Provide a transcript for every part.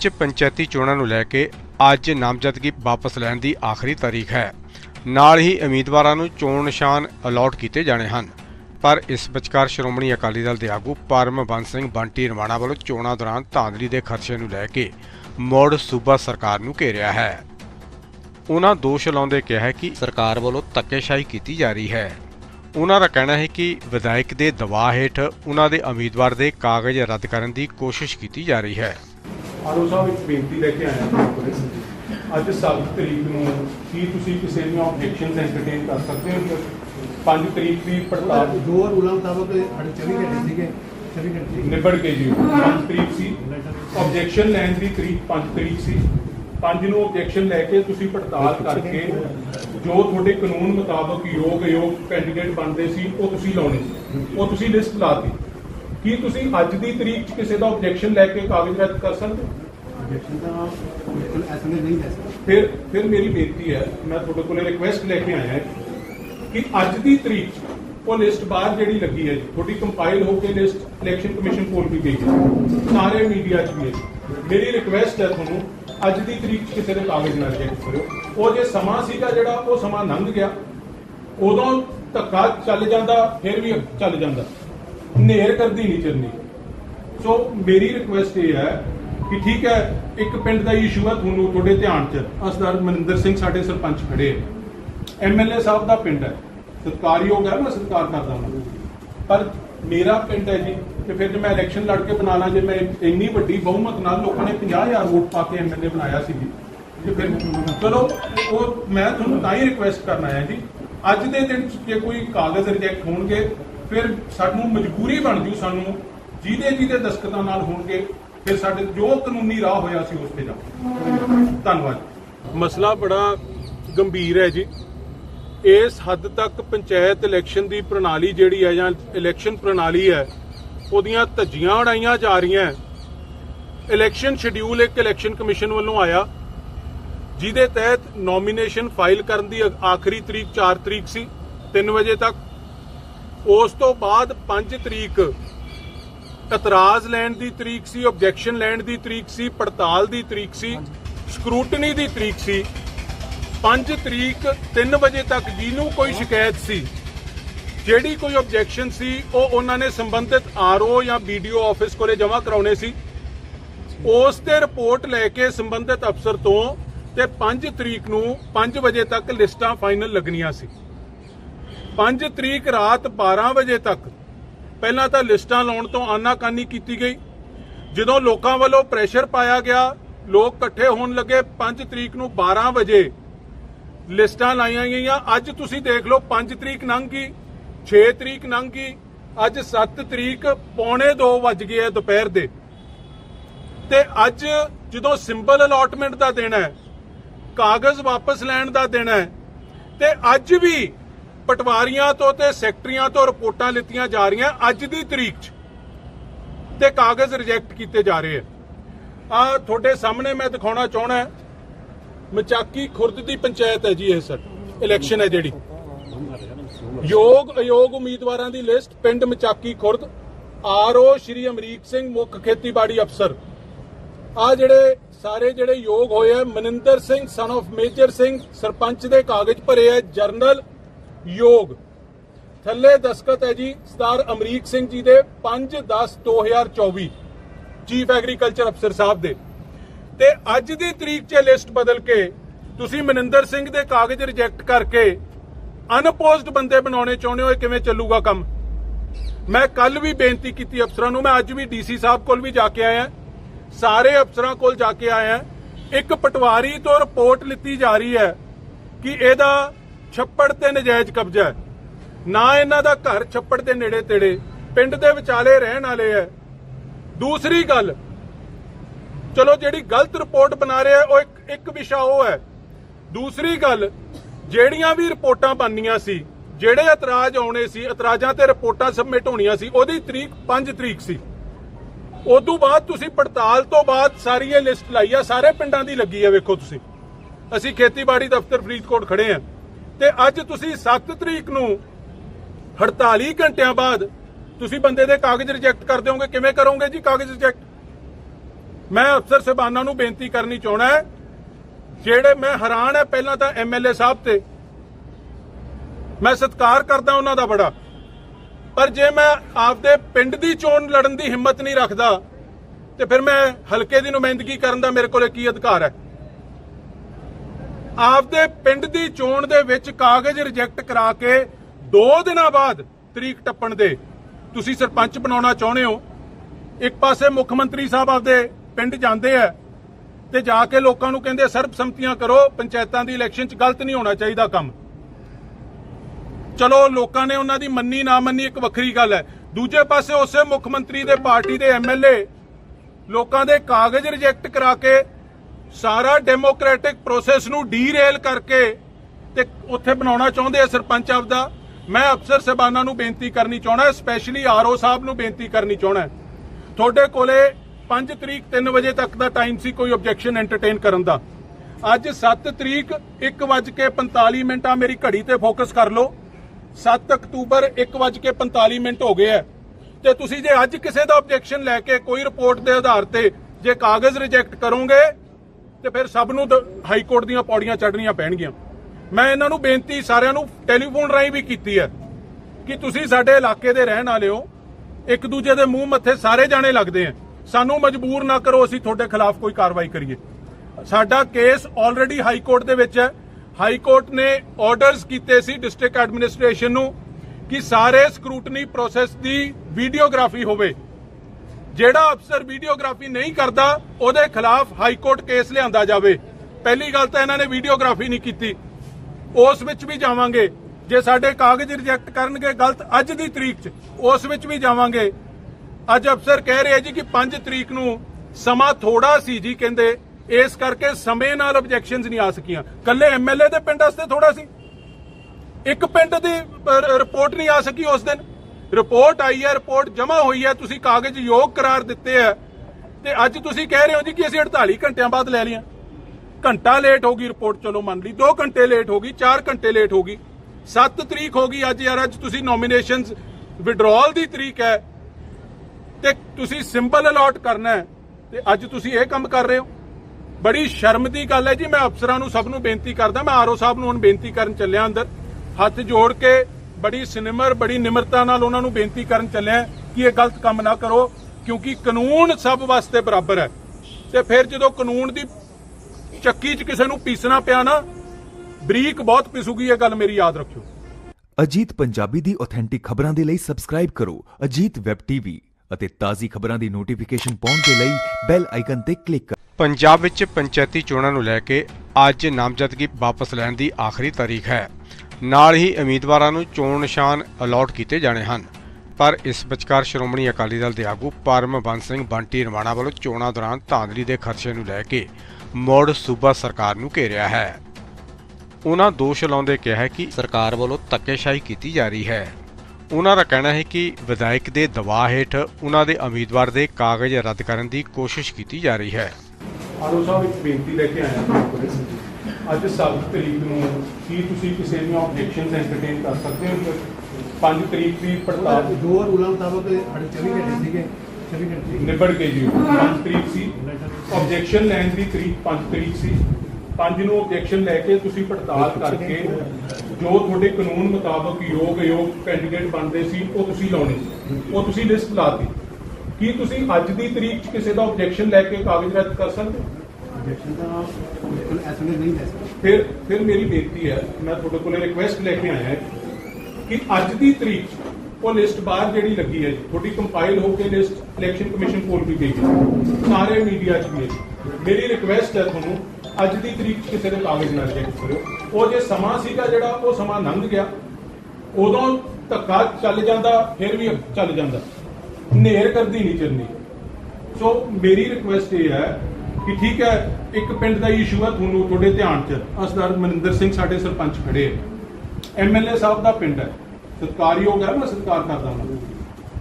ਚ ਪੰਚਾਇਤੀ ਚੋਣਾਂ ਨੂੰ ਲੈ ਕੇ ਅੱਜ ਨਾਮਜ਼ਦਗੀ ਵਾਪਸ ਲੈਣ ਦੀ ਆਖਰੀ ਤਾਰੀਖ ਹੈ। ਨਾਲ ਹੀ ਉਮੀਦਵਾਰਾਂ ਨੂੰ ਚੋਣ ਨਿਸ਼ਾਨ ਅਲਾਟ ਕੀਤੇ ਜਾਣੇ ਹਨ। ਪਰ ਇਸ ਵਿਚਕਾਰ ਸ਼੍ਰੋਮਣੀ ਅਕਾਲੀ ਦਲ ਦੇ ਆਗੂ ਪਰਮਬੰਸ ਸਿੰਘ ਬੰਟੀ ਰਵਾਣਾ ਵੱਲੋਂ ਚੋਣਾਂ ਦੌਰਾਨ ਧਾਂਦਲੀ ਦੇ ਖਰਚੇ ਨੂੰ ਲੈ ਕੇ ਮੋੜ ਸੂਬਾ ਸਰਕਾਰ ਨੂੰ ਘੇਰਿਆ ਹੈ। ਉਹਨਾਂ ਦੋਸ਼ ਲਾਉਂਦੇ ਕਿਹਾ ਕਿ ਸਰਕਾਰ ਵੱਲੋਂ ਧੱਕੇਸ਼ਾਹੀ ਕੀਤੀ ਜਾ ਰਹੀ ਹੈ। ਉਹਨਾਂ ਦਾ ਕਹਿਣਾ ਹੈ ਕਿ ਵਿਧਾਇਕ ਦੇ ਦਬਾਅ ਹੇਠ ਉਹਨਾਂ ਦੇ ਉਮੀਦਵਾਰ ਦੇ ਕਾਗਜ਼ ਰੱਦ ਕਰਨ ਦੀ ਕੋਸ਼ਿਸ਼ ਕੀਤੀ ਜਾ ਰਹੀ ਹੈ। ਆਰਓ ਸਾਹਿਬ ਇੱਕ ਬੇਨਤੀ ਲੈ ਕੇ ਕੋਲ। ਅੱਜ 7 ਤਰੀਕ ਨੂੰ ਕੀ ਤੁਸੀਂ ਕਿਸੇ ਦੀਆਂ ਆਬਜੈਕਸ਼ਨਸ ਐਂਟਰਟੇਨ ਕਰ ਸਕਦੇ ਹੋ? 5 ਤਰੀਕ ਦੀ ਪੜਤਾਲ। ਦੋ ਰੂਲਾਂ ਮੁਤਾਬਕ ਸਾਡੇ 24 ਘੰਟੇ ਸੀਗੇ। 24 ਘੰਟੇ ਨਿਬੜ ਕੇ ਜੀ। 5 ਤਰੀਕ ਸੀ। ਆਬਜੈਕਸ਼ਨ ਲੈਣ ਦੀ ਤਰੀਕ 5 ਤਰੀਕ ਸੀ। 5 ਨੂੰ ਆਬਜੈਕਸ਼ਨ ਲੈ ਕੇ ਤੁਸੀਂ ਪੜਤਾਲ ਕਰਕੇ ਜੋ ਤੁਹਾਡੇ ਕਾਨੂੰਨ ਮੁਤਾਬਕ ਯੋਗ ਅਯੋਗ ਕੈਂਡੀਡੇਟ ਬਣਦੇ ਸੀ ਉਹ ਤੁਸੀਂ ਲਾਉਣੇ ਸੀ। ਉਹ ਤੁਸੀਂ ਲਿਸਟ ਲਾਤੀ ਕੀ ਤੁਸੀਂ ਅੱਜ ਦੀ ਤਰੀਕ 'ਚ ਕਿਸੇ ਦਾ ਆਬਜੈਕਸ਼ਨ ਲੈ ਕੇ ਕਾਗਜ਼ ਰੱਦ ਕਰ ਸਕਦੇ ਹੋ? ਆਬਜੈਕਸ਼ਨ ਦਾ ਬਿਲਕੁਲ ਐਸਾ ਨਹੀਂ ਸਕਦਾ। ਫਿਰ ਫਿਰ ਮੇਰੀ ਬੇਨਤੀ ਹੈ ਮੈਂ ਤੁਹਾਡੇ ਕੋਲੇ ਰਿਕੁਐਸਟ ਲੈ ਕੇ ਆਇਆ ਕਿ ਅੱਜ ਦੀ ਤਰੀਕ 'ਚ ਉਹ ਲਿਸਟ ਬਾਹਰ ਜਿਹੜੀ ਲੱਗੀ ਹੈ ਜੀ ਤੁਹਾਡੀ ਕੰਪਾਈਲ ਹੋ ਕੇ ਲਿਸਟ ਇਲੈਕਸ਼ਨ ਕਮਿਸ਼ਨ ਕੋਲ ਵੀ ਗਈ ਹੈ। ਸਾਰੇ ਮੀਡੀਆ 'ਚ ਵੀ ਹੈ। ਮੇਰੀ ਰਿਕੁਐਸਟ ਹੈ ਤੁਹਾਨੂੰ ਅੱਜ ਦੀ ਤਰੀਕ 'ਚ ਕਿਸੇ ਦੇ ਕਾਗਜ਼ ਨਾ ਰਿਜੈਕਟ ਕਰਿਓ। ਉਹ ਜੇ ਸਮਾਂ ਸੀਗਾ ਜਿਹੜਾ ਉਹ ਸਮਾਂ ਲੰਘ ਗਿਆ ਉਦੋਂ ਧੱਕਾ ਚੱਲ ਜਾਂਦਾ ਫਿਰ ਵੀ ਚੱਲ ਜਾਂਦਾ। ਨੇਰ ਕਰਦੀ ਨਹੀਂ ਚੱਲਣੀ ਸੋ ਮੇਰੀ ਰਿਕੁਐਸਟ ਇਹ ਹੈ ਕਿ ਠੀਕ ਹੈ, ਇੱਕ ਪਿੰਡ ਦਾ ਇਸ਼ੂ ਹੈ ਤੁਹਾਨੂੰ ਤੁਹਾਡੇ ਧਿਆਨ 'ਚ। ਅਸਦਾਰ ਮਨਿੰਦਰ ਸਿੰਘ ਸਾਡੇ ਸਰਪੰਚ ਖੜੇ ਐਮਐਲਏ ਸਾਹਿਬ ਦਾ ਪਿੰਡ ਹੈ। ਸਤਿਕਾਰਯੋਗ ਹੈ, ਮੈਂ ਸਤਿਕਾਰ ਕਰਦਾ ਹਾਂ। ਪਰ ਮੇਰਾ ਪਿੰਡ ਹੈ ਜੀ, ਤੇ ਫਿਰ ਜੇ ਮੈਂ ਇਲੈਕਸ਼ਨ ਲੜ ਕੇ ਬਣਾ ਲਾਂ, ਜੇ ਮੈਂ ਇੰਨੀ ਵੱਡੀ ਬਹੁਮਤ ਨਾਲ ਲੋਕਾਂ ਨੇ 50000 ਵੋਟ ਪਾ ਕੇ ਐਮਐਲਏ ਬਣਾਇਆ ਸੀ ਜੀ, ਤੇ ਫਿਰ ਚਲੋ, ਉਹ ਮੈਂ ਤੁਹਾਨੂੰ ਤਾਂ ਹੀ ਰਿਕੁਐਸਟ ਕਰਨਾ ਆਇਆ ਜੀ। ਅੱਜ ਦੇ ਦਿਨ 'ਚ ਜੇ ਕੋਈ ਕਾਗਜ਼ ਰਿਜੈਕਟ ਹੋਣਗੇ ਫਿਰ ਸਾਨੂੰ ਮਜਬੂਰੀ ਬਣ ਜੂ ਸਾਨੂੰ, ਜਿਹਦੇ ਜਿਹਦੇ ਦਸਖਤਾਂ ਨਾਲ ਹੋਣਗੇ, ਫਿਰ ਸਾਡੇ ਜੋ ਕਾਨੂੰਨੀ ਰਾਹ ਹੋਇਆ ਸੀ ਉਸ ਤੇ ਜਾ ਧੰਨਵਾਦ। ਮਸਲਾ ਬੜਾ ਗੰਭੀਰ ਹੈ ਜੀ। ਇਸ ਹੱਦ ਤੱਕ ਪੰਚਾਇਤ ਇਲੈਕਸ਼ਨ ਦੀ ਪ੍ਰਣਾਲੀ ਜਿਹੜੀ ਹੈ ਜਾਂ ਇਲੈਕਸ਼ਨ ਪ੍ਰਣਾਲੀ ਹੈ, ਉਹਦੀਆਂ ਧੱਜੀਆਂ ਉਡਾਈਆਂ ਜਾ ਰਹੀਆਂ ਇਲੈਕਸ਼ਨ ਸ਼ਡਿਊਲ ਇੱਕ ਇਲੈਕਸ਼ਨ ਕਮਿਸ਼ਨ ਵੱਲੋਂ ਆਇਆ, ਜਿਹਦੇ ਤਹਿਤ ਨੋਮੀਨੇਸ਼ਨ ਫਾਈਲ ਕਰਨ ਦੀ ਆਖਰੀ ਤਰੀਕ 4 ਤਰੀਕ ਸੀ 3 ਵਜੇ ਤੱਕ ਉਸ ਤੋਂ ਬਾਅਦ 5 ਤਰੀਕ। ਇਤਰਾਜ਼ ਲੈਣ ਦੀ ਤਰੀਕ ਸੀ ਆਬਜੈਕਸ਼ਨ ਲੈਣ ਦੀ ਤਰੀਕ ਸੀ ਪੜਤਾਲ ਦੀ ਤਰੀਕ ਸੀ ਸਕਰੂਟਨੀ ਦੀ ਤਰੀਕ ਸੀ। 5 ਤਰੀਕ 3 ਵਜੇ ਤੱਕ ਜਿਹਨੂੰ ਕੋਈ ਸ਼ਿਕਾਇਤ ਸੀ ਜਿਹੜੀ ਕੋਈ ਆਬਜੈਕਸ਼ਨ ਸੀ ਉਹ ਉਹਨਾਂ ਨੇ ਸੰਬੰਧਿਤ ਆਰਓ ਜਾਂ ਵੀਡੀਓ ਆਫਿਸ ਕੋਲੇ ਜਮ੍ਹਾਂ ਕਰਾਉਣੇ ਸੀ। ਉਸ ਤੇ ਰਿਪੋਰਟ ਲੈ ਕੇ ਸੰਬੰਧਿਤ ਅਫਸਰ ਤੋਂ ਤੇ 5 ਤਰੀਕ ਨੂੰ 5 ਵਜੇ ਤੱਕ ਲਿਸਟਾਂ ਫਾਈਨਲ ਲੱਗਣੀਆਂ ਸੀ। 5 ਤਰੀਕ ਰਾਤ 12 ਵਜੇ ਤੱਕ ਪਹਿਲਾਂ ਤਾਂ ਲਿਸਟਾਂ ਲਾਉਣ ਤੋਂ ਆਨਾਕਾਨੀ ਕੀਤੀ ਗਈ। ਜਦੋਂ ਲੋਕਾਂ ਵੱਲੋਂ ਪ੍ਰੈਸ਼ਰ ਪਾਇਆ ਗਿਆ, ਲੋਕ ਇਕੱਠੇ ਹੋਣ ਲੱਗੇ 5 ਤਰੀਕ ਨੂੰ 12 ਵਜੇ ਲਿਸਟਾਂ ਲਾਈਆਂ ਗਈਆਂ। ਅੱਜ ਤੁਸੀਂ ਦੇਖ ਲਓ 5 ਤਰੀਕ ਲੰਘ ਗਈ 6 ਤਰੀਕ ਲੰਘ ਗਈ, ਅੱਜ 7 ਤਰੀਕ, ਪੌਣੇ 2 ਵੱਜ ਗਏ ਆ ਦੁਪਹਿਰ ਦੇ। ਤੇ ਅੱਜ ਜਦੋਂ ਸਿੰਬਲ ਅਲਾਟਮੈਂਟ ਦਾ ਦਿਨ ਹੈ, ਕਾਗਜ਼ ਵਾਪਸ ਲੈਣ ਦਾ ਦਿਨ ਹੈ, ਤੇ ਅੱਜ ਵੀ ਪਟਵਾਰੀਆਂ ਤੋਂ ਤੇ ਸੈਕਟਰੀਆਂ ਤੋਂ ਰਿਪੋਰਟਾਂ ਲਿੱਤੀਆਂ ਜਾ ਰਹੀਆਂ ਅੱਜ ਦੀ ਤਰੀਕ 'ਚ ਤੇ ਕਾਗਜ਼ ਰਿਜੈਕਟ ਕੀਤੇ ਜਾ ਰਹੇ ਆ। ਆ ਤੁਹਾਡੇ ਸਾਹਮਣੇ ਮੈਂ ਦਿਖਾਉਣਾ ਚਾਹਣਾ ਮਚਾਕੀ ਖੁਰਦ ਦੀ ਪੰਚਾਇਤ ਹੈ ਜੀ ਇਹ ਸਰ ਇਲੈਕਸ਼ਨ ਹੈ ਜਿਹੜੀ। ਯੋਗ ਅਯੋਗ ਉਮੀਦਵਾਰਾਂ ਦੀ ਲਿਸਟ ਪਿੰਡ ਮਚਾਕੀ ਖੁਰਦ, ਆਰਓ ਸ਼੍ਰੀ ਅਮਰੀਕ ਸਿੰਘ ਮੁੱਖ ਖੇਤੀਬਾੜੀ ਅਫਸਰ। ਆ ਜਿਹੜੇ ਸਾਰੇ ਜਿਹੜੇ ਯੋਗ ਹੋਏ ਆ, Maninder Singh son of major Singh, sarpanch ਦੇ ਕਾਗਜ਼ ਭਰੇ ਆ, ਜਰਨਲ ਯੋਗ। ਥੱਲੇ ਦਸਖਤ ਹੈ ਜੀ ਸਰਦਾਰ ਅਮਰੀਕ ਸਿੰਘ ਜੀ ਦੇ 5/10/2024 ਚੀਫ ਐਗਰੀਕਲਚਰ ਅਫਸਰ ਸਾਹਿਬ ਦੇ। ਤੇ ਅੱਜ ਦੀ ਤਰੀਕ 'ਚ ਲਿਸਟ ਬਦਲ ਕੇ ਤੁਸੀਂ ਮਨਿੰਦਰ ਸਿੰਘ ਦੇ ਕਾਗਜ਼ ਰਿਜੈਕਟ ਕਰਕੇ ਅਨਪੋਜ਼ਡ ਬੰਦੇ ਬਣਾਉਣੇ ਚਾਹੁੰਦੇ ਹੋ, ਇਹ ਕਿਵੇਂ ਚੱਲੂਗਾ ਕੰਮ? ਮੈਂ ਕੱਲ ਵੀ ਬੇਨਤੀ ਕੀਤੀ ਅਫਸਰਾਂ ਨੂੰ, ਮੈਂ ਅੱਜ ਵੀ ਡੀਸੀ ਸਾਹਿਬ ਕੋਲ ਵੀ ਜਾ ਕੇ ਆਇਆ। ਸਾਰੇ ਅਫਸਰਾਂ ਕੋਲ ਜਾ ਕੇ ਆਇਆ। ਇੱਕ ਪਟਵਾਰੀ ਤੋਂ ਰਿਪੋਰਟ ਲਿੱਤੀ ਜਾ ਰਹੀ ਹੈ ਕਿ ਇਹਦਾ ਛੱਪੜ ਤੇ ਨਜਾਇਜ਼ ਕਬਜ਼ਾ ਹੈ। ਨਾ ਇਹਨਾਂ ਦਾ ਘਰ ਛੱਪੜ ਦੇ ਨੇੜੇ ਤੇੜੇ ਪਿੰਡ ਦੇ ਵਿਚਾਲੇ ਰਹਿਣ ਵਾਲੇ ਹੈ। ਦੂਸਰੀ ਗੱਲ, ਚਲੋ ਜਿਹੜੀ ਗਲਤ ਰਿਪੋਰਟ ਬਣਾ ਰਿਹਾ, ਉਹ ਇੱਕ ਇੱਕ ਵਿਸ਼ਾ ਉਹ ਹੈ। ਦੂਸਰੀ ਗੱਲ, ਜਿਹੜੀਆਂ ਵੀ ਰਿਪੋਰਟਾਂ ਬਣਨੀਆਂ ਸੀ, ਜਿਹੜੇ ਇਤਰਾਜ਼ ਆਉਣੇ ਸੀ, ਇਤਰਾਜ਼ਾਂ ਤੇ ਰਿਪੋਰਟਾਂ ਸਬਮਿਟ ਹੋਣੀਆਂ ਸੀ, ਉਹਦੀ ਤਰੀਕ 5 ਤਰੀਕ ਸੀ। ਉਦੋਂ ਬਾਅਦ ਤੁਸੀਂ ਪੜਤਾਲ ਤੋਂ ਬਾਅਦ ਸਾਰੀ ਇਹ ਲਿਸਟ ਲਾਈ ਆ ਸਾਰੇ ਪਿੰਡਾਂ ਦੀ ਲੱਗੀ ਆ ਵੇਖੋ ਤੁਸੀਂ। ਅਸੀਂ ਖੇਤੀਬਾੜੀ ਦਫ਼ਤਰ ਫਰੀਦਕੋਟ ਖੜੇ ਆ ਤੇ ਅੱਜ ਤੁਸੀਂ 7 ਤਰੀਕ ਨੂੰ 48 ਘੰਟਿਆਂ ਬਾਅਦ ਤੁਸੀਂ ਬੰਦੇ ਦੇ ਕਾਗਜ਼ ਰਿਜੈਕਟ ਕਰ ਦਿਓਗੇ। ਕਿਵੇਂ ਕਰੋਗੇ ਜੀ ਕਾਗਜ਼ ਰਿਜੈਕਟ ਮੈਂ ਅਫਸਰ ਸਾਹਿਬਾਨਾਂ ਨੂੰ ਬੇਨਤੀ ਕਰਨੀ ਚਾਹਣਾ ਹੈ। ਜਿਹੜੇ ਮੈਂ ਹੈਰਾਨ ਹੈ, ਪਹਿਲਾਂ ਤਾਂ ਐਮਐਲਏ ਸਾਹਿਬ ਤੇ। ਮੈਂ ਸਤਿਕਾਰ ਕਰਦਾ ਉਹਨਾਂ ਦਾ ਬੜਾ। ਪਰ ਜੇ ਮੈਂ ਆਪਦੇ ਪਿੰਡ ਦੀ ਚੋਣ ਲੜਨ ਦੀ ਹਿੰਮਤ ਨਹੀਂ ਰੱਖਦਾ, ਤੇ ਫਿਰ ਮੈਂ ਹਲਕੇ ਦੀ ਨੁਮਾਇੰਦਗੀ ਕਰਨ ਦਾ ਮੇਰੇ ਕੋਲੇ ਕੀ ਅਧਿਕਾਰ ਹੈ? ਆਪਦੇ ਪਿੰਡ ਦੀ ਚੋਣ ਦੇ ਵਿੱਚ ਕਾਗਜ਼ ਰਿਜੈਕਟ ਕਰਾ ਕੇ 2 ਦਿਨਾਂ ਬਾਅਦ ਤਰੀਕ ਟੱਪਣ ਦੇ। ਤੁਸੀਂ ਸਰਪੰਚ ਬਣਾਉਣਾ ਚਾਹੁੰਦੇ ਹੋ। ਇੱਕ ਪਾਸੇ ਮੁੱਖ ਮੰਤਰੀ ਸਾਹਿਬ ਆਪਦੇ ਪਿੰਡ ਜਾਂਦੇ ਆ ਤੇ ਜਾ ਕੇ ਲੋਕਾਂ ਨੂੰ ਕਹਿੰਦੇ ਸਰਬਸੰਮਤੀਆਂ ਕਰੋ, ਪੰਚਾਇਤਾਂ ਦੀ ਇਲੈਕਸ਼ਨ 'ਚ ਗਲਤ ਨਹੀਂ ਹੋਣਾ ਚਾਹੀਦਾ ਕੰਮ। ਚਲੋ, ਲੋਕਾਂ ਨੇ ਉਹਨਾਂ ਦੀ ਮੰਨੀ ਨਾ ਮੰਨੀ ਇੱਕ ਵੱਖਰੀ ਗੱਲ ਹੈ। ਦੂਜੇ ਪਾਸੇ ਉਸੇ ਮੁੱਖ ਮੰਤਰੀ ਦੇ ਪਾਰਟੀ ਦੇ ਐਮਐਲਏ ਲੋਕਾਂ ਦੇ ਕਾਗਜ਼ ਰਿਜੈਕਟ ਕਰਾ ਕੇ ਸਾਰਾ ਡੈਮੋਕ੍ਰੈਟਿਕ ਪ੍ਰੋਸੈਸ ਨੂੰ ਡੀਰੇਲ ਕਰਕੇ ਤੇ ਉੱਥੇ ਬਣਾਉਣਾ ਚਾਹੁੰਦੇ ਆ ਸਰਪੰਚ ਆਪਦਾ। ਮੈਂ ਅਫਸਰ ਸਾਹਿਬਾਨਾਂ ਨੂੰ ਬੇਨਤੀ ਕਰਨੀ ਚਾਹਣਾ ਸਪੈਸ਼ਲੀ ਆਰਓ ਸਾਹਿਬ ਨੂੰ ਬੇਨਤੀ ਕਰਨੀ ਚਾਹਣਾ ਤੁਹਾਡੇ ਕੋਲੇ 5 ਤਰੀਕ 3 ਵਜੇ ਤੱਕ ਦਾ ਟਾਈਮ ਸੀ ਕੋਈ ਆਬਜੈਕਸ਼ਨ ਐਂਟਰਟੇਨ ਕਰਨ ਦਾ। ਅੱਜ 7 ਤਰੀਕ 1:45 ਮਿੰਟਾਂ ਮੇਰੀ ਘੜੀ ਤੇ ਫੋਕਸ ਕਰ ਲਓ। 7 ਅਕਤੂਬਰ 1:45 ਮਿੰਟ ਹੋ ਗਏ ਹੈ ਤੇ ਤੁਸੀਂ ਜੇ ਅੱਜ ਕਿਸੇ ਦਾ ਆਬਜੈਕਸ਼ਨ ਲੈ ਕੇ ਕੋਈ ਰਿਪੋਰਟ ਦੇ ਆਧਾਰ ਤੇ ਜੇ ਕਾਗਜ਼ ਰਿਜੈਕਟ ਕਰੋਗੇ ਤੇ ਫਿਰ ਸਭ ਨੂੰ ਦ- ਹਾਈ ਕੋਰਟ ਦੀਆਂ ਪੌੜੀਆਂ ਚੜ੍ਹਨੀਆਂ ਪੈਣਗੀਆਂ। ਮੈਂ ਇਹਨਾਂ ਨੂੰ ਬੇਨਤੀ ਸਾਰਿਆਂ ਨੂੰ ਟੈਲੀਫੋਨ ਰਾਹੀਂ ਵੀ ਕੀਤੀ ਹੈ ਕਿ ਤੁਸੀਂ ਸਾਡੇ ਇਲਾਕੇ ਦੇ ਰਹਿਣ ਵਾਲੇ ਹੋ। ਇੱਕ ਦੂਜੇ ਦੇ ਮੂੰਹ ਮੱਥੇ ਸਾਰੇ ਜਾਣੇ ਲੱਗਦੇ ਆ ਸਾਨੂੰ ਮਜਬੂਰ ਨਾ ਕਰੋ, ਅਸੀਂ ਤੁਹਾਡੇ ਖਿਲਾਫ ਕੋਈ ਕਾਰਵਾਈ ਕਰੀਏ। ਸਾਡਾ ਕੇਸ ਆਲਰੇਡੀ ਹਾਈ ਕੋਰਟ ਦੇ ਵਿੱਚ ਹੈ। ਹਾਈ ਕੋਰਟ ਨੇ ਆਰਡਰਸ ਕੀਤੇ ਸੀ ਡਿਸਟ੍ਰਿਕਟ ਐਡਮਿਨਿਸਟ੍ਰੇਸ਼ਨ ਨੂੰ ਕਿ ਸਾਰੇ ਸਕਰੂਟਨੀ ਪ੍ਰੋਸੈਸ ਦੀ ਵੀਡੀਓਗ੍ਰਾਫੀ ਹੋਵੇ। ਜਿਹੜਾ ਅਫਸਰ ਵੀਡੀਓਗ੍ਰਾਫੀ ਨਹੀਂ ਕਰਦਾ, ਉਹਦੇ ਖਿਲਾਫ ਹਾਈ ਕੋਰਟ ਕੇਸ ਲਿਆਂਦਾ ਜਾਵੇ। ਪਹਿਲੀ ਗੱਲ ਤਾਂ ਇਹਨਾਂ ਨੇ ਵੀਡੀਓਗ੍ਰਾਫੀ ਨਹੀਂ ਕੀਤੀ। ਉਸ ਵਿੱਚ ਵੀ ਜਾਵਾਂਗੇ। ਜੇ ਸਾਡੇ ਕਾਗਜ਼ ਰਿਜੈਕਟ ਕਰਨਗੇ ਗਲਤ ਅੱਜ ਦੀ ਤਰੀਕ 'ਚ, ਉਸ ਵਿੱਚ ਵੀ ਜਾਵਾਂਗੇ। ਅੱਜ ਅਫਸਰ ਕਹਿ ਰਹੇ ਜੀ ਕਿ 5 ਤਰੀਕ ਨੂੰ ਸਮਾਂ ਥੋੜਾ ਸੀ ਜੀ ਕਹਿੰਦੇ। ਇਸ ਕਰਕੇ ਸਮੇਂ ਨਾਲ ਆਬਜੈਕਸ਼ਨਸ ਨਹੀਂ ਆ ਸਕੀਆਂ। ਕੱਲੇ ਐਮਐਲਏ ਦੇ ਪਿੰਡ ਵਾਸਤੇ ਥੋੜਾ ਸੀ। ਇੱਕ ਪਿੰਡ ਦੀ ਰਿਪੋਰਟ ਨਹੀਂ ਆ ਸਕੀ ਉਸ ਦਿਨ। ਰਿਪੋਰਟ ਆਈ ਹੈ, ਰਿਪੋਰਟ ਜਮ੍ਹਾਂ ਹੋਈ ਹੈ, ਤੁਸੀਂ ਕਾਗਜ਼ ਯੋਗ ਕਰਾਰ ਦਿੱਤੇ ਹੈ। ਤੇ ਅੱਜ ਤੁਸੀਂ ਕਹਿ ਰਹੇ ਹੋ ਜੀ ਕਿ ਅਸੀਂ 48 ਘੰਟਿਆਂ ਬਾਅਦ ਲੈ ਲਿਆ ਘੰਟਾ ਲੇਟ ਹੋ ਗਈ ਰਿਪੋਰਟ, ਚਲੋ ਮੰਨ ਲਈ 2 ਘੰਟੇ ਲੇਟ ਹੋ ਗਈ 4 ਘੰਟੇ ਲੇਟ ਹੋ ਗਈ। 7 ਤਰੀਕ ਹੋ ਗਈ ਅੱਜ ਯਾਰ, ਅੱਜ ਤੁਸੀਂ ਨੋਮੀਨੇਸ਼ਨਸ ਵਿਡਰਾਅਲ ਦੀ ਤਰੀਕ ਹੈ। ਤੇ ਤੁਸੀਂ ਸਿੰਬਲ ਅਲਾਟ ਕਰਨਾ ਹੈ। ਤੇ ਅੱਜ ਤੁਸੀਂ ਇਹ ਕੰਮ ਕਰ ਰਹੇ ਹੋ। ਬੜੀ ਸ਼ਰਮ ਦੀ ਗੱਲ ਹੈ ਜੀ, ਮੈਂ ਅਫਸਰਾਂ ਨੂੰ ਸਭ ਨੂੰ ਬੇਨਤੀ ਕਰਦਾ, ਮੈਂ ਆਰਓ ਸਾਹਿਬ ਨੂੰ ਹੁਣ ਬੇਨਤੀ ਕਰਨ ਚੱਲਿਆ ਅੰਦਰ। ਹੱਥ ਜੋੜ ਕੇ ਬੜੀ ਸਿਨਮਰ ਬੜੀ ਨਿਮਰਤਾ ਨਾਲ ਉਹਨਾਂ ਨੂੰ ਬੇਨਤੀ ਕਰਨ ਚੱਲਿਆ ਕਿ ਇਹ ਗਲਤ ਕੰਮ ਨਾ ਕਰੋ ਕਿਉਂਕਿ ਕਾਨੂੰਨ ਸਭ ਵਾਸਤੇ ਬਰਾਬਰ ਹੈ। ਤੇ ਫਿਰ ਜਦੋਂ ਕਾਨੂੰਨ ਦੀ ਚੱਕੀ 'ਚ ਕਿਸੇ ਨੂੰ ਪੀਸਣਾ ਪਿਆ ਨਾ ਬਰੀਕ ਬਹੁਤ ਪਿਸੂਗੀ ਇਹ ਗੱਲ ਮੇਰੀ ਯਾਦ ਰੱਖਿਓ। ਅਜੀਤ ਪੰਜਾਬੀ ਦੀ ਆਥੈਂਟਿਕ ਖਬਰਾਂ ਦੇ ਲਈ ਸਬਸਕ੍ਰਾਈਬ ਕਰੋ ਅਜੀਤ ਵੈਬ ਟੀਵੀ ਅਤੇ ਤਾਜ਼ੀ ਖਬਰਾਂ ਦੀ ਨੋਟੀਫਿਕੇਸ਼ਨ ਪਾਉਣ ਦੇ ਲਈ ਬੈਲ ਆਈਕਨ ਤੇ ਕਲਿੱਕ ਕਰੋ। ਪੰਜਾਬ ਵਿੱਚ ਪੰਚਾਇਤੀ ਚੋਣਾਂ ਨੂੰ ਲੈ ਕੇ ਅੱਜ ਨਾਮਜ਼ਦਗੀ ਵਾਪਸ ਲੈਣ ਦੀ ਆਖਰੀ ਤਾਰੀਖ ਹੈ। ਨਾਲ ਹੀ ਉਮੀਦਵਾਰਾਂ ਨੂੰ ਚੋਣ ਨਿਸ਼ਾਨ ਅਲਾਟ ਕੀਤੇ ਜਾਣੇ ਹਨ। ਪਰ ਇਸ ਵਿਚਕਾਰ ਸ਼੍ਰੋਮਣੀ ਅਕਾਲੀ ਦਲ ਦੇ ਆਗੂ ਪਰਮਬੰਸ ਸਿੰਘ ਬੰਟੀ ਰਵਾਣਾ ਵੱਲੋਂ ਚੋਣਾਂ ਦੌਰਾਨ ਧਾਂਦਲੀ ਦੇ ਖਰਚੇ ਨੂੰ ਲੈ ਕੇ ਮੁੜ ਸੂਬਾ ਸਰਕਾਰ ਨੂੰ ਘੇਰਿਆ ਹੈ। ਉਹਨਾਂ ਦੋਸ਼ ਲਾਉਂਦੇ ਕਿਹਾ ਹੈ ਕਿ ਸਰਕਾਰ ਵੱਲੋਂ ਧੱਕੇਸ਼ਾਹੀ ਕੀਤੀ ਜਾ ਰਹੀ ਹੈ। ਉਹਨਾਂ ਦਾ ਕਹਿਣਾ ਹੈ ਕਿ ਵਿਧਾਇਕ ਦੇ ਦਬਾਅ ਹੇਠ ਉਹਨਾਂ ਦੇ ਉਮੀਦਵਾਰ ਦੇ ਕਾਗਜ਼ ਰੱਦ ਕਰਨ ਦੀ ਕੋਸ਼ਿਸ਼ ਕੀਤੀ ਜਾ ਰਹੀ ਹੈ। ਆਰਓ ਸਾਹਿਬ ਇੱਕ ਬੇਨਤੀ ਲੈ ਕੇ ਆਇਆ ਤੁਹਾਡੇ ਅੱਜ 7 ਤਰੀਕ ਨੂੰ ਕੀ ਤੁਸੀਂ ਕਿਸੇ ਦੀਆਂ ਆਬਜੈਕਸ਼ਨਸ ਐਂਟਰਟੇਨ ਕਰ ਸਕਦੇ ਹੋ? 5 ਤਰੀਕ ਦੀ ਪੜਤਾਲ। ਦੋ ਰੂਲਾਂ ਮੁਤਾਬਕ ਸਾਡੇ 24 ਘੰਟੇ ਸੀਗੇ। 24 ਘੰਟੇ ਨਿਬੜ ਗਈ ਜੀ 5 ਤਰੀਕ ਸੀ। ਆਬਜੈਕਸ਼ਨ ਲੈਣ ਦੀ ਤਰੀਕ 5 ਤਰੀਕ ਸੀ। 5 ਨੂੰ ਆਬਜੈਕਸ਼ਨ ਲੈ ਕੇ ਤੁਸੀਂ ਪੜਤਾਲ ਕਰਕੇ ਜੋ ਤੁਹਾਡੇ ਕਾਨੂੰਨ ਮੁਤਾਬਕ ਯੋਗ ਅਯੋਗ ਕੈਂਡੀਡੇਟ ਬਣਦੇ ਸੀ ਉਹ ਤੁਸੀਂ ਲਾਉਣੇ ਸੀ। ਉਹ ਤੁਸੀਂ ਲਿਸਟ ਲਾਤੀ ਕੀ ਤੁਸੀਂ ਅੱਜ ਦੀ ਤਰੀਕ 'ਚ ਕਿਸੇ ਦਾ ਆਬਜੈਕਸ਼ਨ ਲੈ ਕੇ ਕਾਗਜ਼ ਰੱਦ ਕਰ ਸਕਦੇ ਹੋ? Objection ਦਾ ਬਿਲਕੁਲ ਇਸ ਵੇਲੇ ਨਹੀਂ ਲੈ ਸਕਦੇ ਫਿਰ ਫਿਰ ਮੇਰੀ ਬੇਨਤੀ ਹੈ, ਮੈਂ ਤੁਹਾਡੇ ਕੋਲੇ ਰਿਕੁਐਸਟ ਲੈ ਕੇ ਆਇਆ ਕਿ ਅੱਜ ਦੀ ਤਰੀਕ 'ਚ ਉਹ ਲਿਸਟ ਬਾਹਰ ਜਿਹੜੀ ਲੱਗੀ ਹੈ ਤੁਹਾਡੀ ਕੰਪਾਈਲ ਹੋ ਕੇ ਲਿਸਟ ਇਲੈਕਸ਼ਨ ਕਮਿਸ਼ਨ ਕੋਲ ਵੀ ਗਈ ਸਾਰੇ ਮੀਡੀਆ 'ਚ ਵੀ ਹੈ ਮੇਰੀ ਰਿਕੁਐਸਟ ਹੈ ਤੁਹਾਨੂੰ, ਅੱਜ ਦੀ ਤਰੀਕ ਕਿਸੇ ਦੇ ਕਾਗਜ਼ ਨਾਲ ਚੈੱਕ ਕਰਿਓ। ਉਹ ਜੇ ਸਮਾਂ ਸੀਗਾ ਜਿਹੜਾ, ਉਹ ਸਮਾਂ ਲੰਘ ਗਿਆ। ਉਦੋਂ ਧੱਕਾ ਚੱਲ ਜਾਂਦਾ, ਫਿਰ ਵੀ ਚੱਲ ਜਾਂਦਾ। ਨੇਰ ਕਰਦੀ ਨਹੀਂ ਚੱਲਣੀ ਸੋ ਮੇਰੀ ਰਿਕੁਐਸਟ ਇਹ ਹੈ ਕਿ ਠੀਕ ਹੈ, ਇੱਕ ਪਿੰਡ ਦਾ ਇਸ਼ੂ ਹੈ ਤੁਹਾਨੂੰ ਤੁਹਾਡੇ ਧਿਆਨ 'ਚ। ਅਸਦਾਰ ਮਨਿੰਦਰ ਸਿੰਘ ਸਾਡੇ ਸਰਪੰਚ ਖੜੇ ਐਮਐਲਏ ਸਾਹਿਬ ਦਾ ਪਿੰਡ ਹੈ। ਸਤਿਕਾਰਯੋਗ ਹੈ, ਮੈਂ ਸਤਿਕਾਰ ਕਰਦਾ ਹਾਂ।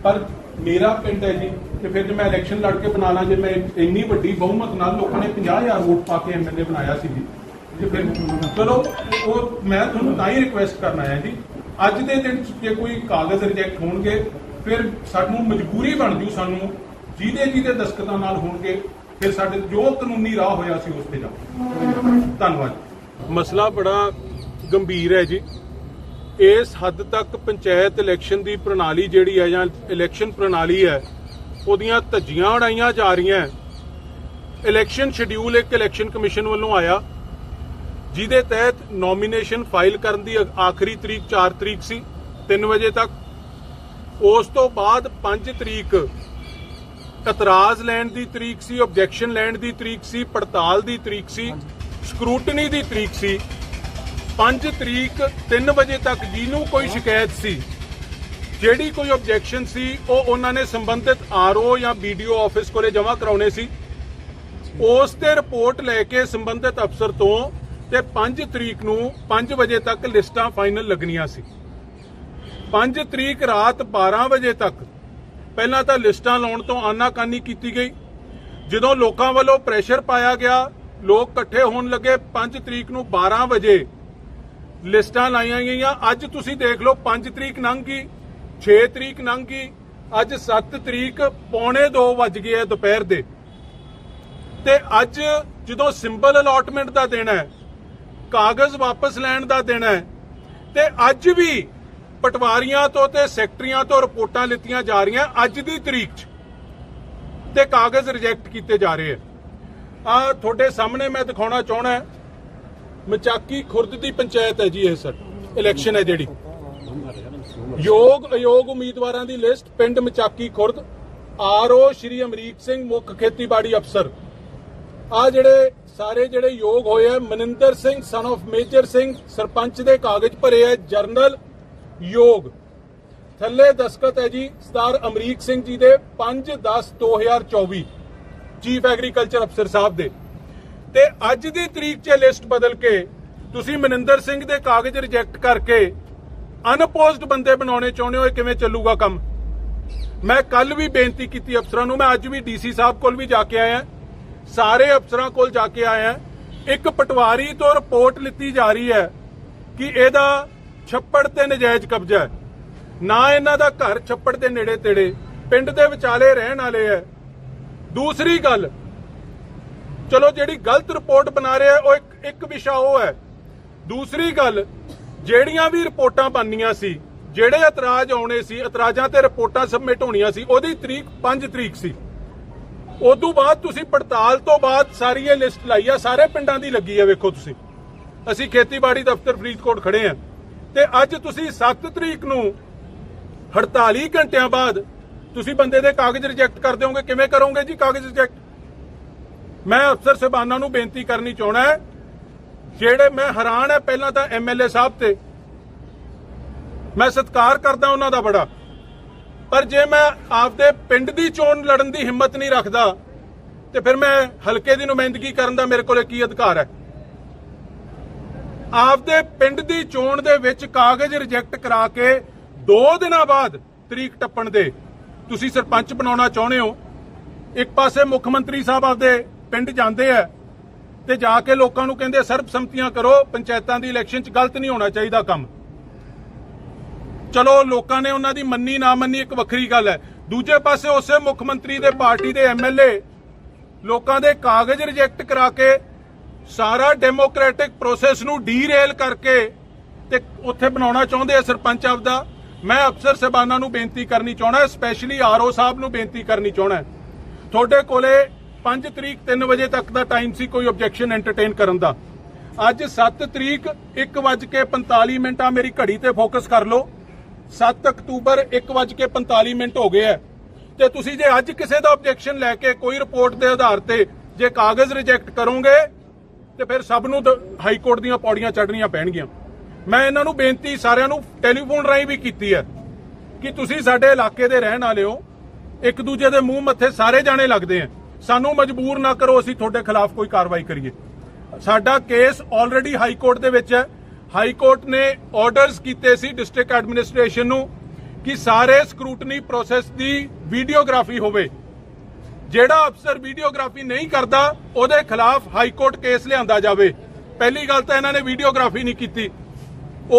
ਪਰ ਮੇਰਾ ਪਿੰਡ ਹੈ ਜੀ, ਤੇ ਫਿਰ ਜੇ ਮੈਂ ਇਲੈਕਸ਼ਨ ਲੜ ਕੇ ਬਣਾ ਲਾਂ, ਜੇ ਮੈਂ ਇੰਨੀ ਵੱਡੀ ਬਹੁਮਤ ਨਾਲ ਲੋਕਾਂ ਨੇ 50000 ਵੋਟ ਪਾ ਕੇ ਐਮਐਲਏ ਬਣਾਇਆ ਸੀ ਜੀ, ਤੇ ਫਿਰ ਚਲੋ, ਉਹ ਮੈਂ ਤੁਹਾਨੂੰ ਤਾਂ ਹੀ ਰਿਕੁਐਸਟ ਕਰਨ ਆਇਆ ਜੀ। ਅੱਜ ਦੇ ਦਿਨ 'ਚ ਜੇ ਕੋਈ ਕਾਗਜ਼ ਰਿਜੈਕਟ ਹੋਣਗੇ, ਫਿਰ ਸਾਨੂੰ ਮਜਬੂਰੀ ਬਣ ਜੂ ਸਾਨੂੰ, ਜਿਹਦੇ ਜਿਹਦੇ ਦਸਕਤਾਂ ਨਾਲ ਹੋਣਗੇ ਫਿਰ ਸਾਡੇ ਜੋ ਕਾਨੂੰਨੀ ਰਾਹ ਹੋਇਆ ਸੀ ਉਸ ਤੇ ਜਾ। ਧੰਨਵਾਦ ਮਸਲਾ ਬੜਾ ਗੰਭੀਰ ਹੈ ਜੀ। ਇਸ ਹੱਦ ਤੱਕ ਪੰਚਾਇਤ ਇਲੈਕਸ਼ਨ ਦੀ ਪ੍ਰਣਾਲੀ ਜਿਹੜੀ ਹੈ ਜਾਂ ਇਲੈਕਸ਼ਨ ਪ੍ਰਣਾਲੀ ਹੈ, ਉਹਦੀਆਂ ਧੱਜੀਆਂ ਉਡਾਈਆਂ ਜਾ ਰਹੀਆਂ ਇਲੈਕਸ਼ਨ ਸ਼ਡਿਊਲ ਇੱਕ ਇਲੈਕਸ਼ਨ ਕਮਿਸ਼ਨ ਵੱਲੋਂ ਆਇਆ। ਜਿਹਦੇ ਤਹਿਤ ਨੋਮੀਨੇਸ਼ਨ ਫਾਈਲ ਕਰਨ ਦੀ ਆਖਰੀ ਤਰੀਕ 4 ਤਰੀਕ ਸੀ 3 ਵਜੇ ਤੱਕ। ਉਸ ਤੋਂ ਬਾਅਦ 5 ਤਰੀਕ ਇਤਰਾਜ਼ ਲੈਣ ਦੀ ਤਰੀਕ ਸੀ ਆਬਜੈਕਸ਼ਨ ਲੈਣ ਦੀ ਤਰੀਕ ਸੀ ਪੜਤਾਲ ਦੀ ਤਰੀਕ ਸੀ ਸਕਰੂਟਨੀ ਦੀ ਤਰੀਕ ਸੀ। 5 ਤਰੀਕ 3 ਵਜੇ ਤੱਕ ਜਿਹਨੂੰ ਕੋਈ ਸ਼ਿਕਾਇਤ ਸੀ ਜਿਹੜੀ ਕੋਈ ਆਬਜੈਕਸ਼ਨ ਸੀ ਉਹ ਉਹਨਾਂ ਨੇ ਸੰਬੰਧਿਤ ਆਰਓ ਜਾਂ ਵੀਡੀਓ ਆਫਿਸ ਕੋਲੇ ਜਮ੍ਹਾਂ ਕਰਾਉਣੇ ਸੀ। ਉਸ ਤੇ ਰਿਪੋਰਟ ਲੈ ਕੇ ਸੰਬੰਧਿਤ ਅਫਸਰ ਤੋਂ ਤੇ 5 ਤਰੀਕ ਨੂੰ 5 ਵਜੇ ਤੱਕ ਲਿਸਟਾਂ ਫਾਈਨਲ ਲੱਗਣੀਆਂ ਸੀ। 5 ਤਰੀਕ ਰਾਤ 12 ਵਜੇ ਤੱਕ ਪਹਿਲਾਂ ਤਾਂ ਲਿਸਟਾਂ ਲਾਉਣ ਤੋਂ ਆਨਾਕਾਨੀ ਕੀਤੀ ਗਈ। ਜਦੋਂ ਲੋਕਾਂ ਵੱਲੋਂ ਪ੍ਰੈਸ਼ਰ ਪਾਇਆ ਗਿਆ, ਲੋਕ ਇਕੱਠੇ ਹੋਣ ਲੱਗੇ 5 ਤਰੀਕ ਨੂੰ 12 ਵਜੇ। ਲਿਸਟਾਂ ਲਾਈਆਂ ਗਈਆਂ। ਅੱਜ ਤੁਸੀਂ ਦੇਖ ਲਓ 5 ਤਰੀਕ ਲੰਘ ਗਈ 6 ਤਰੀਕ ਲੰਘ ਗਈ, ਅੱਜ 7 ਤਰੀਕ ਪੌਣੇ 2 ਵੱਜ ਗਏ ਹੈ ਦੁਪਹਿਰ ਦੇ। ਤੇ ਅੱਜ ਜਦੋਂ ਸਿੰਬਲ ਅਲਾਟਮੈਂਟ ਦਾ ਦਿਨ ਹੈ ਕਾਗਜ਼ ਵਾਪਸ ਲੈਣ ਦਾ ਦਿਨ ਹੈ ਤੇ ਅੱਜ ਵੀ ਪਟਵਾਰੀਆਂ ਤੋਂ ਤੇ ਸੈਕਟਰੀਆਂ ਤੋਂ ਰਿਪੋਰਟਾਂ ਲਿੱਤੀਆਂ ਜਾ ਰਹੀਆਂ ਅੱਜ ਦੀ ਤਰੀਕ 'ਚ। ਤੇ ਕਾਗਜ਼ ਰਿਜੈਕਟ ਕੀਤੇ ਜਾ ਰਹੇ ਆ। ਆ ਤੁਹਾਡੇ ਸਾਹਮਣੇ ਮੈਂ ਦਿਖਾਉਣਾ ਚਾਹਣਾ ਮਚਾਕੀ ਖੁਰਦ ਦੀ ਪੰਚਾਇਤ ਹੈ ਜੀ ਇਹ ਸਰ ਇਲੈਕਸ਼ਨ ਹੈ ਜਿਹੜੀ। ਯੋਗ ਅਯੋਗ ਉਮੀਦਵਾਰਾਂ ਦੀ ਲਿਸਟ ਪਿੰਡ ਮਚਾਕੀ ਖੁਰਦ, ਆਰਓ ਸ਼੍ਰੀ ਅਮਰੀਕ ਸਿੰਘ ਮੁੱਖ ਖੇਤੀਬਾੜੀ ਅਫਸਰ। ਆ ਜਿਹੜੇ ਸਾਰੇ ਜਿਹੜੇ ਯੋਗ ਹੋਏ ਆ, ਮਨਿੰਦਰ ਸਿੰਘ ਸਨ of ਮੇਜਰ ਸਿੰਘ, ਸਰਪੰਚ ਦੇ ਕਾਗਜ਼ ਭਰੇ ਆ, ਜਰਨਲ ਯੋਗ। ਥੱਲੇ ਦਸਖਤ ਹੈ ਜੀ, ਸਰਦਾਰ ਅਮਰੀਕ ਸਿੰਘ ਜੀ ਦੇ 5/10/2024 ਚੀਫ ਐਗਰੀਕਲਚਰ ਅਫਸਰ ਸਾਹਿਬ ਦੇ। ਤੇ ਅੱਜ ਦੀ ਤਰੀਕ 'ਚ ਲਿਸਟ ਬਦਲ ਕੇ ਤੁਸੀਂ ਮਨਿੰਦਰ ਸਿੰਘ ਦੇ ਕਾਗਜ਼ ਰਿਜੈਕਟ ਕਰਕੇ ਅਨਪੋਜ਼ਡ ਬੰਦੇ ਬਣਾਉਣੇ ਚਾਹੁੰਦੇ ਹੋ, ਇਹ ਕਿਵੇਂ ਚੱਲੂਗਾ ਕੰਮ? ਮੈਂ ਕੱਲ ਵੀ ਬੇਨਤੀ ਕੀਤੀ ਅਫਸਰਾਂ ਨੂੰ, ਮੈਂ ਅੱਜ ਵੀ ਡੀਸੀ ਸਾਹਿਬ ਕੋਲ ਵੀ ਜਾ ਕੇ ਆਇਆ। ਸਾਰੇ ਅਫਸਰਾਂ ਕੋਲ ਜਾ ਕੇ ਆਇਆ। ਇੱਕ ਪਟਵਾਰੀ ਤੋਂ ਰਿਪੋਰਟ ਲਿੱਤੀ ਜਾ ਰਹੀ ਹੈ ਕਿ ਇਹਦਾ ਛੱਪੜ ਤੇ ਨਜਾਇਜ਼ ਕਬਜ਼ਾ ਹੈ। ਨਾ ਇਹਨਾਂ ਦਾ ਘਰ ਛੱਪੜ ਦੇ ਨੇੜੇ ਤੇੜੇ, ਪਿੰਡ ਦੇ ਵਿਚਾਲੇ ਰਹਿਣ ਵਾਲੇ ਹੈ। ਦੂਸਰੀ ਗੱਲ, ਚਲੋ ਜਿਹੜੀ ਗਲਤ ਰਿਪੋਰਟ ਬਣਾ ਰਿਹਾ ਉਹ ਇੱਕ ਇੱਕ ਵਿਸ਼ਾ ਉਹ ਹੈ। ਦੂਸਰੀ ਗੱਲ, ਜਿਹੜੀਆਂ ਵੀ ਰਿਪੋਰਟਾਂ ਬਣਨੀਆਂ ਸੀ, ਜਿਹੜੇ ਇਤਰਾਜ਼ ਆਉਣੇ ਸੀ, ਇਤਰਾਜ਼ਾਂ ਤੇ ਰਿਪੋਰਟਾਂ ਸਬਮਿਟ ਹੋਣੀਆਂ ਸੀ, ਉਹਦੀ ਤਰੀਕ 5 ਤਰੀਕ ਸੀ। ਉਦੋਂ ਬਾਅਦ ਤੁਸੀਂ ਪੜਤਾਲ ਤੋਂ ਬਾਅਦ ਸਾਰੀ ਇਹ ਲਿਸਟ ਲਾਈ ਆ, ਸਾਰੇ ਪਿੰਡਾਂ ਦੀ ਲੱਗੀ ਆ, ਵੇਖੋ ਤੁਸੀਂ। ਅਸੀਂ ਖੇਤੀਬਾੜੀ ਦਫ਼ਤਰ ਫਰੀਦਕੋਟ ਖੜੇ ਆ ਤੇ ਅੱਜ ਤੁਸੀਂ 7 ਤਰੀਕ ਨੂੰ 48 ਘੰਟਿਆਂ ਬਾਅਦ ਤੁਸੀਂ ਬੰਦੇ ਦੇ ਕਾਗਜ਼ ਰਿਜੈਕਟ ਕਰ ਦਿਓਗੇ, ਕਿਵੇਂ ਕਰੋਗੇ ਜੀ ਕਾਗਜ਼ ਰਿਜੈਕਟ ਮੈਂ ਅਫਸਰ ਸਾਹਿਬਾਨਾਂ ਨੂੰ ਬੇਨਤੀ ਕਰਨੀ ਚਾਹਣਾ ਹੈ, ਜਿਹੜੇ ਮੈਂ ਹੈਰਾਨ ਹੈ, ਪਹਿਲਾਂ ਤਾਂ ਐਮਐਲਏ ਸਾਹਿਬ ਤੇ। ਮੈਂ ਸਤਿਕਾਰ ਕਰਦਾ ਉਹਨਾਂ ਦਾ ਬੜਾ। ਪਰ ਜੇ ਮੈਂ ਆਪਦੇ ਪਿੰਡ ਦੀ ਚੋਣ ਲੜਨ ਦੀ ਹਿੰਮਤ ਨਹੀਂ ਰੱਖਦਾ, ਤੇ ਫਿਰ ਮੈਂ ਹਲਕੇ ਦੀ ਨੁਮਾਇੰਦਗੀ ਕਰਨ ਦਾ ਮੇਰੇ ਕੋਲੇ ਕੀ ਅਧਿਕਾਰ ਹੈ? ਆਪਦੇ ਪਿੰਡ ਦੀ ਚੋਣ ਦੇ ਵਿੱਚ ਕਾਗਜ਼ ਰਿਜੈਕਟ ਕਰਾ ਕੇ 2 ਦਿਨਾਂ ਬਾਅਦ ਤਰੀਕ ਟੱਪਣ ਦੇ। ਤੁਸੀਂ ਸਰਪੰਚ ਬਣਾਉਣਾ ਚਾਹੁੰਦੇ ਹੋ। ਇੱਕ ਪਾਸੇ ਮੁੱਖ ਮੰਤਰੀ ਸਾਹਿਬ ਆਪਦੇ ਪਿੰਡ ਜਾਂਦੇ ਆ ਤੇ ਜਾ ਕੇ ਲੋਕਾਂ ਨੂੰ ਕਹਿੰਦੇ ਸਰਬਸੰਮਤੀਆਂ ਕਰੋ, ਪੰਚਾਇਤਾਂ ਦੀ ਇਲੈਕਸ਼ਨ 'ਚ ਗਲਤ ਨਹੀਂ ਹੋਣਾ ਚਾਹੀਦਾ ਕੰਮ। ਚਲੋ, ਲੋਕਾਂ ਨੇ ਉਹਨਾਂ ਦੀ ਮੰਨੀ ਨਾ ਮੰਨੀ ਇੱਕ ਵੱਖਰੀ ਗੱਲ ਹੈ। ਦੂਜੇ ਪਾਸੇ ਉਸੇ ਮੁੱਖ ਮੰਤਰੀ ਦੇ ਪਾਰਟੀ ਦੇ ਐਮਐਲਏ ਲੋਕਾਂ ਦੇ ਕਾਗਜ਼ ਰਿਜੈਕਟ ਕਰਾ ਕੇ ਸਾਰਾ ਡੈਮੋਕ੍ਰੈਟਿਕ ਪ੍ਰੋਸੈਸ ਨੂੰ ਡੀਰੇਲ ਕਰਕੇ ਤੇ ਉੱਥੇ ਬਣਾਉਣਾ ਚਾਹੁੰਦੇ ਆ ਸਰਪੰਚ ਆਪਦਾ। ਮੈਂ ਅਫਸਰ ਸਾਹਿਬਾਨਾਂ ਨੂੰ ਬੇਨਤੀ ਕਰਨੀ ਚਾਹਣਾ ਸਪੈਸ਼ਲੀ ਆਰਓ ਸਾਹਿਬ ਨੂੰ ਬੇਨਤੀ ਕਰਨੀ ਚਾਹਣਾ ਤੁਹਾਡੇ ਕੋਲੇ 5 ਤਰੀਕ 3 ਵਜੇ ਤੱਕ ਦਾ ਟਾਈਮ ਸੀ ਕੋਈ ਆਬਜੈਕਸ਼ਨ ਐਂਟਰਟੇਨ ਕਰਨ ਦਾ। ਅੱਜ 7 ਤਰੀਕ 1:45 ਮਿੰਟਾਂ ਮੇਰੀ ਘੜੀ ਤੇ ਫੋਕਸ ਕਰ ਲਓ। 7 ਅਕਤੂਬਰ 1:45 ਮਿੰਟ ਹੋ ਗਏ ਹੈ ਤੇ ਤੁਸੀਂ ਜੇ ਅੱਜ ਕਿਸੇ ਦਾ ਆਬਜੈਕਸ਼ਨ ਲੈ ਕੇ ਕੋਈ ਰਿਪੋਰਟ ਦੇ ਆਧਾਰ ਤੇ ਜੇ ਕਾਗਜ਼ ਰਿਜੈਕਟ ਕਰੋਗੇ ਤੇ ਫਿਰ ਸਭ ਨੂੰ ਦ- ਹਾਈ ਕੋਰਟ ਦੀਆਂ ਪੌੜੀਆਂ ਚੜ੍ਹਨੀਆਂ ਪੈਣਗੀਆਂ। ਮੈਂ ਇਹਨਾਂ ਨੂੰ ਬੇਨਤੀ ਸਾਰਿਆਂ ਨੂੰ ਟੈਲੀਫੋਨ ਰਾਹੀਂ ਵੀ ਕੀਤੀ ਹੈ ਕਿ ਤੁਸੀਂ ਸਾਡੇ ਇਲਾਕੇ ਦੇ ਰਹਿਣ ਵਾਲੇ ਹੋ। ਇੱਕ ਦੂਜੇ ਦੇ ਮੂੰਹ ਮੱਥੇ ਸਾਰੇ ਜਾਣੇ ਲੱਗਦੇ ਆ ਸਾਨੂੰ ਮਜਬੂਰ ਨਾ ਕਰੋ, ਅਸੀਂ ਤੁਹਾਡੇ ਖਿਲਾਫ ਕੋਈ ਕਾਰਵਾਈ ਕਰੀਏ। ਸਾਡਾ ਕੇਸ ਆਲਰੇਡੀ ਹਾਈ ਕੋਰਟ ਦੇ ਵਿੱਚ ਹੈ। ਹਾਈ ਕੋਰਟ ਨੇ ਆਰਡਰਸ ਕੀਤੇ ਸੀ ਡਿਸਟ੍ਰਿਕਟ ਐਡਮਿਨਿਸਟ੍ਰੇਸ਼ਨ ਨੂੰ ਕਿ ਸਾਰੇ ਸਕਰੂਟਨੀ ਪ੍ਰੋਸੈਸ ਦੀ ਵੀਡੀਓਗ੍ਰਾਫੀ ਹੋਵੇ। ਜਿਹੜਾ ਅਫਸਰ ਵੀਡੀਓਗ੍ਰਾਫੀ ਨਹੀਂ ਕਰਦਾ, ਉਹਦੇ ਖਿਲਾਫ ਹਾਈ ਕੋਰਟ ਕੇਸ ਲਿਆਂਦਾ ਜਾਵੇ। ਪਹਿਲੀ ਗੱਲ ਤਾਂ ਇਹਨਾਂ ਨੇ ਵੀਡੀਓਗ੍ਰਾਫੀ ਨਹੀਂ ਕੀਤੀ।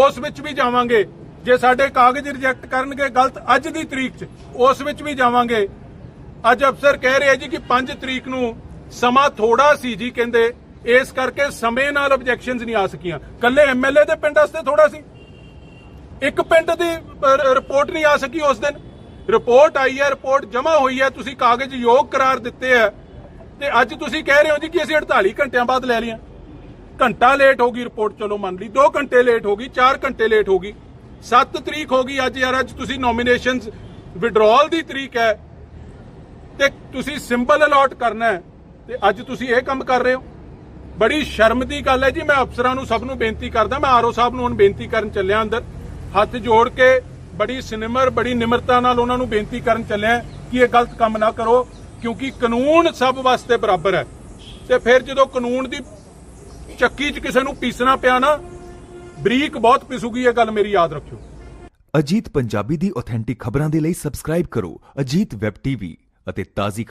ਉਸ ਵਿੱਚ ਵੀ ਜਾਵਾਂਗੇ। ਜੇ ਸਾਡੇ ਕਾਗਜ਼ ਰਿਜੈਕਟ ਕਰਨਗੇ ਗਲਤ ਅੱਜ ਦੀ ਤਰੀਕ 'ਚ, ਉਸ ਵਿੱਚ ਵੀ ਜਾਵਾਂਗੇ। ਅੱਜ ਅਫਸਰ ਕਹਿ ਰਿਹਾ ਜੀ ਕਿ 5 ਤਰੀਕ ਨੂੰ ਸਮਾਂ ਥੋੜਾ ਸੀ ਜੀ ਕਹਿੰਦੇ। ਇਸ ਕਰਕੇ ਸਮੇਂ ਨਾਲ ਆਬਜੈਕਸ਼ਨਸ ਨਹੀਂ ਆ ਸਕੀਆਂ। ਕੱਲੇ ਐਮਐਲਏ ਦੇ ਪਿੰਡ ਵਾਸਤੇ ਥੋੜਾ ਸੀ। ਇੱਕ ਪਿੰਡ ਦੀ ਰਿਪੋਰਟ ਨਹੀਂ ਆ ਸਕੀ ਉਸ ਦਿਨ। ਰਿਪੋਰਟ ਆਈ ਹੈ, ਰਿਪੋਰਟ ਜਮ੍ਹਾਂ ਹੋਈ ਹੈ, ਤੁਸੀਂ ਕਾਗਜ਼ ਯੋਗ ਕਰਾਰ ਦਿੱਤੇ ਹੈ। ਤੇ ਅੱਜ ਤੁਸੀਂ ਕਹਿ ਰਹੇ ਹੋ ਜੀ ਕਿ ਅਸੀਂ 48 ਘੰਟਿਆਂ ਬਾਅਦ ਲੈ ਲਿਆ ਘੰਟਾ ਲੇਟ ਹੋ ਗਈ ਰਿਪੋਰਟ, ਚਲੋ ਮੰਨ ਲਈ। 2 ਘੰਟੇ ਲੇਟ ਹੋ ਗਈ 4 ਘੰਟੇ ਲੇਟ ਹੋ ਗਈ। 7 ਤਰੀਕ ਹੋ ਗਈ ਅੱਜ ਯਾਰ, ਅੱਜ ਤੁਸੀਂ ਨੋਮੀਨੇਸ਼ਨਸ ਵਿਡਰਾਅਲ ਦੀ ਤਰੀਕ ਹੈ। ਤੇ ਤੁਸੀਂ ਸਿੰਬਲ ਅਲਾਟ ਕਰਨਾ ਹੈ। ਤੇ ਅੱਜ ਤੁਸੀਂ ਇਹ ਕੰਮ ਕਰ ਰਹੇ ਹੋ। ਬੜੀ ਸ਼ਰਮ ਦੀ ਗੱਲ ਹੈ ਜੀ, ਮੈਂ ਅਫਸਰਾਂ ਨੂੰ ਸਭ ਨੂੰ ਬੇਨਤੀ ਕਰਦਾ, ਮੈਂ ਆਰਓ ਸਾਹਿਬ ਨੂੰ ਹੁਣ ਬੇਨਤੀ ਕਰਨ ਚੱਲਿਆ ਅੰਦਰ। ਹੱਥ ਜੋੜ ਕੇ ਬੜੀ ਸਿਨਮਰ ਬੜੀ ਨਿਮਰਤਾ ਨਾਲ ਉਹਨਾਂ ਨੂੰ ਬੇਨਤੀ ਕਰਨ ਚੱਲਿਆ ਕਿ ਇਹ ਗਲਤ ਕੰਮ ਨਾ ਕਰੋ, ਕਿਉਂਕਿ ਕਾਨੂੰਨ ਸਭ ਵਾਸਤੇ ਬਰਾਬਰ ਹੈ। ਤੇ ਫਿਰ ਜਦੋਂ ਕਾਨੂੰਨ ਦੀ ਚੱਕੀ 'ਚ ਕਿਸੇ ਨੂੰ ਪੀਸਣਾ ਪਿਆ ਨਾ, ਬਰੀਕ ਬਹੁਤ ਪਿਸੂਗੀ, ਇਹ ਗੱਲ ਮੇਰੀ ਯਾਦ ਰੱਖਿਓ। ਅਜੀਤ ਪੰਜਾਬੀ ਦੀ ਆਥੈਂਟਿਕ ਖਬਰਾਂ ਦੇ ਲਈ ਸਬਸਕ੍ਰਾਈਬ ਕਰੋ, ਅਜੀਤ ਵੈਬ ਟੀਵੀ ਅਤੇ ਤਾਜ਼ੀ